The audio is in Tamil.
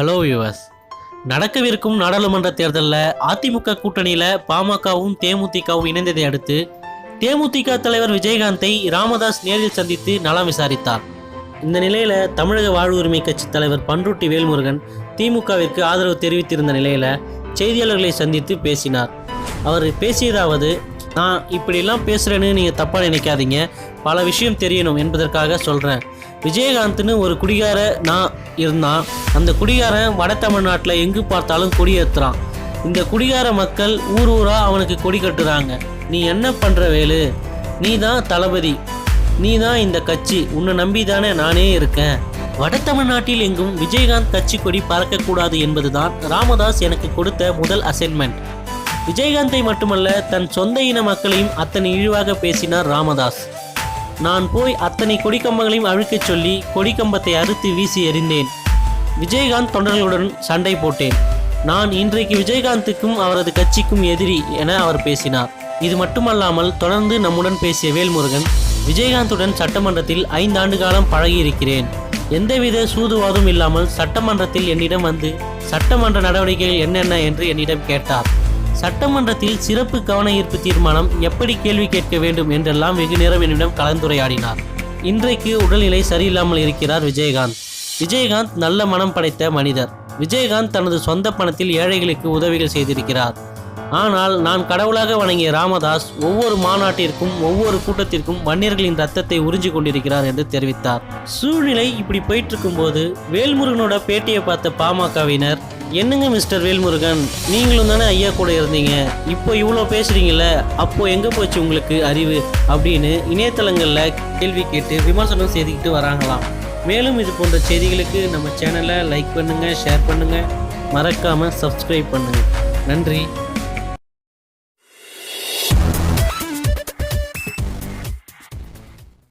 ஹலோ யுவர்ஸ் நடக்கவிருக்கும் நாடாளுமன்ற தேர்தலில் அதிமுக கூட்டணியில் பாமகவும் தேமுதிகவும் இணைந்ததை அடுத்து தேமுதிக தலைவர் விஜயகாந்தை ராமதாஸ் நேரில் சந்தித்து நலம் விசாரித்தார். இந்த நிலையில் தமிழக வாழ்வுரிமை கட்சி தலைவர் பன்ருட்டி வேல்முருகன் திமுகவிற்கு ஆதரவு தெரிவித்திருந்த நிலையில் செய்தியாளர்களை சந்தித்து பேசினார். அவர் பேசியதாவது நான் இப்படிலாம் பேசுகிறேன்னு நீங்கள் தப்பாக நினைக்காதீங்க. பல விஷயம் தெரியணும் என்பதற்காக சொல்கிறேன் விஜயகாந்த்னு ஒரு குடிகார நான் இருந்தான். அந்த குடிகாரன் வட தமிழ்நாட்டில் எங்கு பார்த்தாலும் கொடியேற்றுறான் இந்த குடிகார மக்கள் ஊர் ஊராக அவனுக்கு கொடி கட்டுறாங்க. நீ என்ன பண்ணுற வேலு? நீ தான் தளபதி. நீ தான் இந்த கட்சி. உன்னை நம்பி தானே நானே இருக்கேன். வட தமிழ்நாட்டில் எங்கும் விஜயகாந்த் கட்சி கொடி பறக்கக்கூடாது என்பதுதான் ராமதாஸ் எனக்கு கொடுத்த முதல் அசைன்மெண்ட் விஜயகாந்தை மட்டுமல்ல தன் சொந்த இன மக்களையும் அத்தனை இழிவாக பேசினார் ராமதாஸ். நான் போய் அத்தனை கொடிக்கம்பங்களையும் அழுக்கச் சொல்லி கொடிக்கம்பத்தை அறுத்து வீசி எறிந்தேன். விஜயகாந்த் தொண்டர்களுடன் சண்டை போட்டேன். நான் இன்றைக்கு விஜயகாந்துக்கும் அவரது கட்சிக்கும் எதிரி என அவர் பேசினார். இது மட்டுமல்லாமல் தொடர்ந்து நம்முடன் பேசிய வேல்முருகன் விஜயகாந்துடன் சட்டமன்றத்தில் ஐந்தாண்டு காலம் பழகியிருக்கிறேன். எந்தவித சூதுவாதும் இல்லாமல் சட்டமன்றத்தில் என்னிடம் வந்து சட்டமன்ற நடவடிக்கைகள் என்னென்ன என்று என்னிடம் கேட்டார். சட்டமன்றத்தில் சிறப்பு கவன ஈர்ப்பு தீர்மானம் எப்படி கேள்வி கேட்க வேண்டும் என்றெல்லாம் வெகு நேரம் என்னிடம் கலந்துரையாடினார். இன்றைக்கு உடல்நிலை சரியில்லாமல் இருக்கிறார் விஜயகாந்த். விஜயகாந்த் நல்ல மனம் படைத்த மனிதர். விஜயகாந்த் தனது சொந்த பணத்தில் ஏழைகளுக்கு உதவிகள் செய்திருக்கிறார். ஆனால் நான் கடவுளாக வணங்கிய ராமதாஸ் ஒவ்வொரு மாநாட்டிற்கும் ஒவ்வொரு கூட்டத்திற்கும் வன்னியர்களின் ரத்தத்தை உறிஞ்சி கொண்டிருக்கிறார் என்று தெரிவித்தார். சூழ்நிலை இப்படி போயிட்டு இருக்கும்போது வேல்முருகனோட பேட்டியை பார்த்த பாமகவினர் என்னங்க மிஸ்டர் வேல்முருகன்? நீங்களும் தானே ஐயா கூட இருந்தீங்க. இப்போ இவ்வளோ பேசுறீங்கல்ல அப்போ எங்கே போச்சு உங்களுக்கு அறிவு? அப்படின்னு இணையதளங்களில் கேள்வி கேட்டு விமர்சனம் செய்துக்கிட்டு வராங்களாம். மேலும் இது போன்ற செய்திகளுக்கு நம்ம சேனலை லைக் பண்ணுங்கள் ஷேர் பண்ணுங்கள் மறக்காமல் சப்ஸ்கிரைப் பண்ணுங்கள் நன்றி.